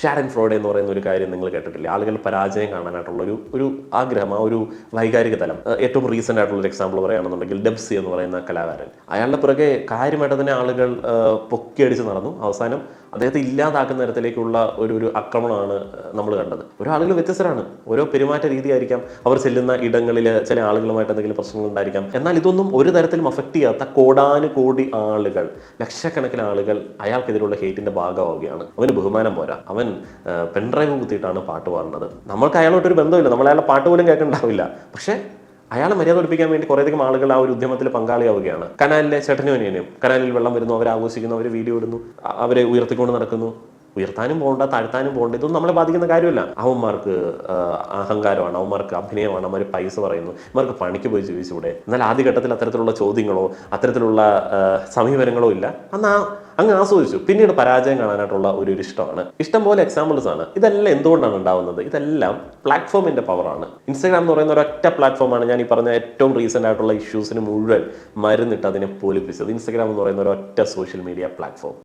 Sharon fraud എന്ന് പറയുന്ന ഒരു കാര്യം നിങ്ങൾ കേട്ടിട്ടില്ല? ആളുകൾ പരാജയം കാണാനായിട്ടുള്ള ഒരു ഒരു ആഗ്രഹം ആ ഒരു വൈകാരിക തലം. ഏറ്റവും റീസെന്റ് ആയിട്ടുള്ള ഒരു എക്സാമ്പിൾ പറയുകയാണെന്നുണ്ടെങ്കിൽ ഡെബ്സി എന്ന് പറയുന്ന കലാകാരൻ. അയാളുടെ പുറകെ കാര്യമായിട്ട് തന്നെ ആളുകൾ പൊക്കിയടിച്ച് നടന്നു. അവസാനം അദ്ദേഹത്തെ ഇല്ലാതാക്കുന്ന തരത്തിലേക്കുള്ള ഒരു ഒരു ആക്രമണമാണ് നമ്മൾ കണ്ടത്. ഓരോ ആളുകൾ വ്യത്യസ്തരാണ്. ഓരോ പെരുമാറ്റ രീതിയായിരിക്കാം അവർ ചെല്ലുന്ന ഇടങ്ങളിൽ ചില ആളുകളുമായിട്ട് എന്തെങ്കിലും പ്രശ്നങ്ങൾ ഉണ്ടായിരിക്കാം എന്നാൽ ഇതൊന്നും ഒരു തരത്തിലും അഫക്റ്റ് ചെയ്യാത്ത കോടാനുകോടി ആളുകൾ ലക്ഷക്കണക്കിന് ആളുകൾ അയാൾക്കെതിരെയുള്ള ഹേറ്റിന്റെ ഭാഗമാവുകയാണ്. അവന് ബഹുമാനം പോരാ. അവൻ പെൺഡ്രൈവ് കുത്തിയിട്ടാണ് പാട്ട് പാടുന്നത്. നമ്മൾക്ക് അയാളോട്ടൊരു ബന്ധമില്ല. നമ്മൾ അയാളുടെ പാട്ട് പോലും കേൾക്കണ്ടാവില്ല. പക്ഷേ അയാളെ മര്യാദ ഒടിപ്പിക്കാൻ വേണ്ടി കുറേയധികം ആളുകൾ ആ ഒരു ഉദ്യമത്തിൽ പങ്കാളിയാവുകയാണ്. കനാലിലെ ചേട്ടനും അനിയനും. കനാലിൽ വെള്ളം വരുന്നു അവർ ആഘോഷിക്കുന്നു അവർ വീഡിയോ ഇടുന്നു അവരെ ഉയർത്തിക്കൊണ്ട് നടക്കുന്നു. ഉയർത്താനും പോകണ്ട താഴ്ത്താനും പോകണ്ട ഇതൊന്നും നമ്മളെ ബാധിക്കുന്ന കാര്യമല്ല. അവന്മാർക്ക് അഹങ്കാരമാണ് അവന്മാർക്ക് അഭിനയമാണ് അവന്മാർ പൈസ പറയുന്നു ഇവർക്ക് പണിക്ക് പോയി ജീവിച്ചുകൂടെ? എന്നാൽ ആദ്യഘട്ടത്തിൽ അത്തരത്തിലുള്ള ചോദ്യങ്ങളോ അത്തരത്തിലുള്ള സമീപനങ്ങളോ ഇല്ല. അന്ന് ആ അങ്ങ് ആസ്വദിച്ചു. പിന്നീട് പരാജയം കാണാനായിട്ടുള്ള ഒരു ഇഷ്ടമാണ്. ഇഷ്ടം പോലെ എക്സാമ്പിൾസ് ആണ്. ഇതെല്ലാം എന്തുകൊണ്ടാണ് ഉണ്ടാവുന്നത്? ഇതെല്ലാം പ്ലാറ്റ്ഫോമിന്റെ പവറാണ് ഇൻസ്റ്റാഗ്രാം എന്ന് പറയുന്ന ഒരൊറ്റ പ്ലാറ്റ്ഫോമാണ് ഞാൻ ഈ പറഞ്ഞ ഏറ്റവും റീസെന്റ് ആയിട്ടുള്ള ഇഷ്യൂസിന് മുഴുവൻ മരുന്നിട്ട് അതിനെ പോലിപ്പിച്ചത്. ഇൻസ്റ്റാഗ്രാം എന്ന് പറയുന്ന ഒരൊറ്റ സോഷ്യൽ മീഡിയ പ്ലാറ്റ്ഫോം